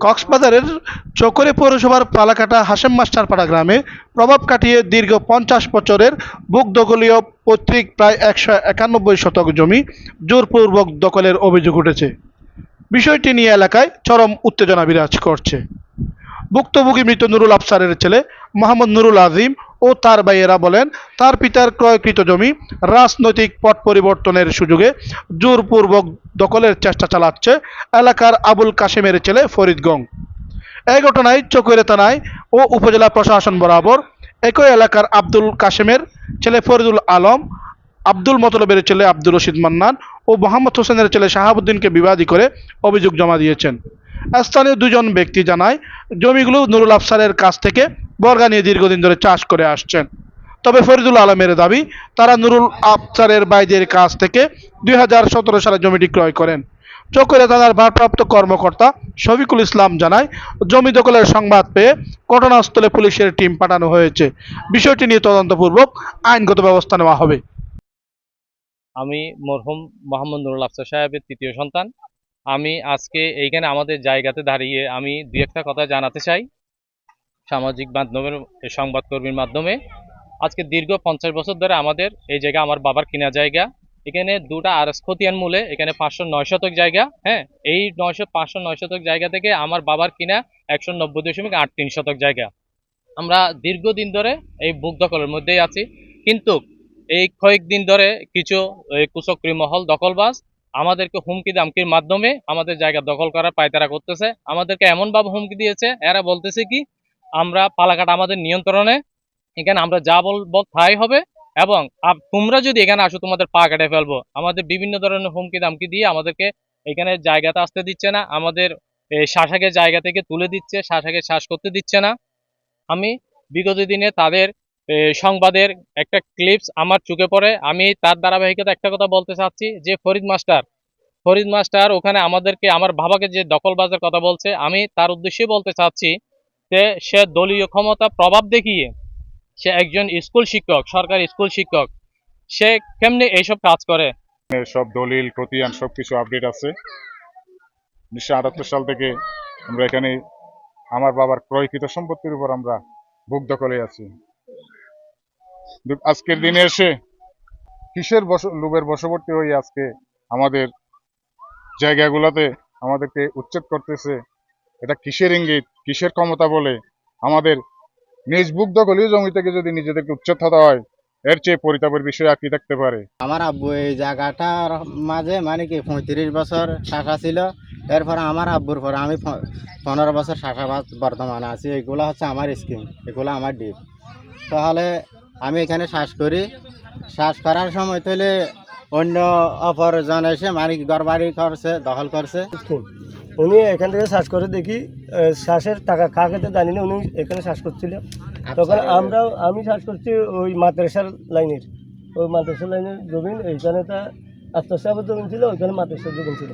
কক্সবাজারের চকরে পৌরসভার পালাকাটা হাসেম মাস্টারপাড়া গ্রামে প্রভাব কাটিয়ে দীর্ঘ পঞ্চাশ বছরের বুকদগলীয় পৈতৃক প্রায় একশো একানব্বই শতক জমি জোরপূর্বক দখলের অভিযোগ উঠেছে। বিষয়টি নিয়ে এলাকায় চরম উত্তেজনা বিরাজ করছে। ভুক্তভোগী মৃত নুরুল আফসারের ছেলে মোহাম্মদ নুরুল আজিম ও তার ভাইয়েরা বলেন, তার পিতার ক্রয়কৃত জমি রাজনৈতিক পট পরিবর্তনের সুযোগে জোরপূর্বক দখলের চেষ্টা চালাচ্ছে এলাকার আবুল কাশেমের ছেলে ফরিদ গং। এই ঘটনায় চকরে থানায় ও উপজেলা প্রশাসন বরাবর একই এলাকার আব্দুল কাশেমের ছেলে ফরিদুল আলম, আব্দুল মতলবের ছেলে আব্দুল রশিদ মান্নান ও মোহাম্মদ হোসেনের ছেলে শাহাবুদ্দিনকে বিবাদী করে অভিযোগ জমা দিয়েছেন। স্থানীয় দুজন ব্যক্তি জানায়, জমিগুলো নুরুল আফসারের কাছ থেকে বর্গা নিয়ে দীর্ঘদিন ধরে চাষ করে আসছেন। তবে ফরিদুল আলমের দাবি, তারা নুরুল আফসারের বাইদের কাছ থেকে দুই সালে জমিটি ক্রয় করেন। চকরিয়া থানার ভারপ্রাপ্ত কর্মকর্তা শফিকুল ইসলাম জানায়, জমি দখলের সংবাদ পেয়ে ঘটনাস্থলে পুলিশের টিম পাঠানো হয়েছে। বিষয়টি নিয়ে তদন্তপূর্বক আইনগত ব্যবস্থা নেওয়া হবে। আমি মরহুম মোহাম্মদ নুরুল আফসার সাহেবের তৃতীয় সন্তান। আমি আজকে এইখানে আমাদের জায়গাতে দাঁড়িয়ে আমি দু একটা কথা জানাতে চাই। সামাজিক মাধ্যমের সংবাদকর্মীর মাধ্যমে। আজকে দীর্ঘ পঞ্চাশ বছর ধরে আমাদের এই জায়গা আমার বাবার কিনা জায়গা। এখানে দুটা আর এস খতিয়ান মূলে, এখানে পাঁচশো নয় শতক জায়গা হ্যাঁ? এই নয়শো পাঁচশো নয় শতক জায়গা থেকে আমার বাবার কিনা একশো নব্বই দশমিক আট তিন শতক জায়গা। আমরা দীর্ঘদিন ধরে এই বুক দখলের মধ্যেই আছি। কিন্তু এই কয়েকদিন ধরে কিছু কুচক্রী মহল দখলবাজ আমাদেরকে হুমকি দামকির মাধ্যমে আমাদের জায়গা দখল করার পায়তারা করতেছে। আমাদেরকে এমনভাবে হুমকি দিয়েছে, এরা বলতেছে কি আমরা পালাকাট আমাদের নিয়ন্ত্রণে। এখানে আমরা যা বলব তাই হবে এবং তোমরা যদি এখানে আসো তোমাদের পা কেটে ফেলব। আমাদের বিভিন্ন ধরনের হুমকি দামকি দিয়ে আমাদেরকে এখানে জায়গাতে আসতে দিচ্ছে না। আমাদের শাসাকে জায়গা থেকে তুলে দিচ্ছে শাসাকে শ্বাস করতে দিচ্ছে না। আমি বিগত দিনে তাদের সংবাদের একটা ক্লিপস আমার চোখে পড়ে। আমি তার ধারাবাহিকতা একটা কথা বলতে চাচ্ছি যে ফরিদ মাস্টার ফরিদ মাস্টার ওখানে আমাদেরকে, আমার বাবাকে যে দখলবাজের কথা বলছে, আমি তার উদ্দেশ্যে বলতে চাচ্ছি সে দলীয় ক্ষমতা প্রভাব দেখিয়ে সে একজন স্কুল শিক্ষক, সরকারি স্কুল শিক্ষক, সে কেমনে এইসব কাজ করে? সব দলিল, খতিয়ান, সবকিছু আপডেট আছে। উনিশশো আটাত্তর সাল থেকে আমরা এখানে আমার বাবার ক্রয়কৃত সম্পত্তির উপর আমরা ভোগ দখলে আছি। আজকের দিনে এসে কিসের বস, লোভের বশবর্তী হয়ে আজকে আমাদের জায়গাগুলোতে আমাদেরকে উচ্ছেদ করতেছে এটা কিসের ইঙ্গিত? কিসের ক্ষমতা বলে? আমাদের নিজ বুক দখলীয় জমি থেকে যদি নিজেদেরকে উচ্ছেদ হয়, এর চেয়ে পরিতাপের বিষয় আর কি থাকতে পারে? আমার আব্বু এই জায়গাটার মাঝে মানে কি পঁয়ত্রিশ বছর শাখা ছিল, এরপর আমার আব্বুর পরে আমি পনেরো বছর শাখাবাদ বর্তমানে আছি। এগুলো হচ্ছে আমার স্কিম এগুলো আমার ডিপ তাহলে আমি এখানে শ্বাস করি। শ্বাস করার সময় তাহলে অন্য অপরজন এসে মানে কি গড়বাড়ি করছে, দখল করছে। উনি এখান থেকে শ্বাস করে দেখি শ্বাসের টাকা কাকে জানি না উনি এখানে শ্বাস করছিল। তখন আমরাও আমি শ্বাস করছি ওই মাদ্রাসার লাইনের। ওই মাদ্রাসার লাইনের জমিন এইখানে তা আত্মসাপ জমিন ছিল ওইখানে মাদ্রাসার জমিন ছিল।